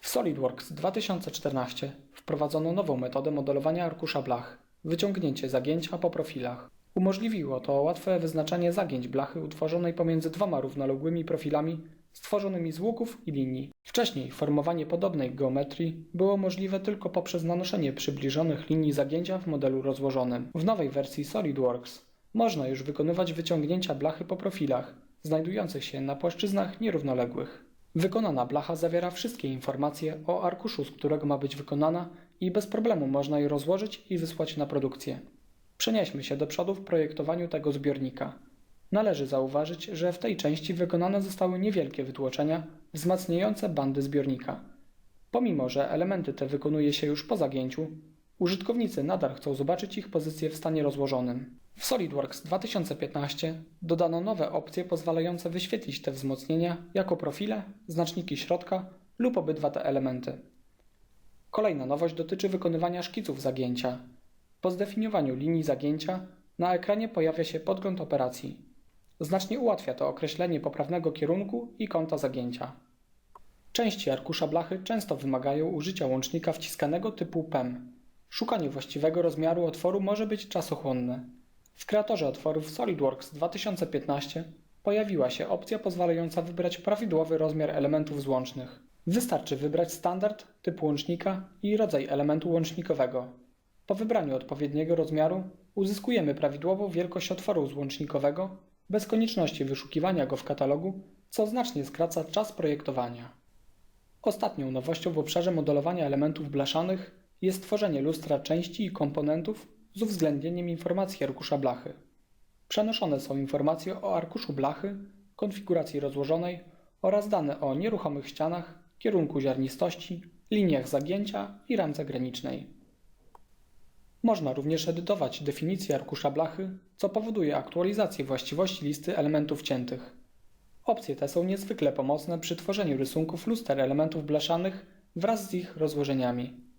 W SolidWorks 2014 wprowadzono nową metodę modelowania arkusza blach wyciągnięcie zagięcia po profilach. Umożliwiło to łatwe wyznaczanie zagięć blachy utworzonej pomiędzy dwoma równoległymi profilami stworzonymi z łuków i linii. Wcześniej formowanie podobnej geometrii było możliwe tylko poprzez nanoszenie przybliżonych linii zagięcia w modelu rozłożonym. W nowej wersji SolidWorks można już wykonywać wyciągnięcia blachy po profilach znajdujących się na płaszczyznach nierównoległych. Wykonana blacha zawiera wszystkie informacje o arkuszu, z którego ma być wykonana i bez problemu można je rozłożyć i wysłać na produkcję. Przenieśmy się do przodu w projektowaniu tego zbiornika. Należy zauważyć, że w tej części wykonane zostały niewielkie wytłoczenia wzmacniające bandy zbiornika. Pomimo, że elementy te wykonuje się już po zagięciu, użytkownicy nadal chcą zobaczyć ich pozycję w stanie rozłożonym. W SolidWorks 2015 dodano nowe opcje pozwalające wyświetlić te wzmocnienia jako profile, znaczniki środka lub obydwa te elementy. Kolejna nowość dotyczy wykonywania szkiców zagięcia. Po zdefiniowaniu linii zagięcia na ekranie pojawia się podgląd operacji. Znacznie ułatwia to określenie poprawnego kierunku i kąta zagięcia. Części arkusza blachy często wymagają użycia łącznika wciskanego typu PEM. Szukanie właściwego rozmiaru otworu może być czasochłonne. W kreatorze otworów SolidWorks 2015 pojawiła się opcja pozwalająca wybrać prawidłowy rozmiar elementów złącznych. Wystarczy wybrać standard, typ łącznika i rodzaj elementu łącznikowego. Po wybraniu odpowiedniego rozmiaru uzyskujemy prawidłową wielkość otworu złącznikowego bez konieczności wyszukiwania go w katalogu, co znacznie skraca czas projektowania. Ostatnią nowością w obszarze modelowania elementów blaszanych jest tworzenie lustra części i komponentów z uwzględnieniem informacji arkusza blachy. Przenoszone są informacje o arkuszu blachy, konfiguracji rozłożonej oraz dane o nieruchomych ścianach, kierunku ziarnistości, liniach zagięcia i ramce granicznej. Można również edytować definicję arkusza blachy, co powoduje aktualizację właściwości listy elementów ciętych. Opcje te są niezwykle pomocne przy tworzeniu rysunków luster elementów blaszanych wraz z ich rozłożeniami.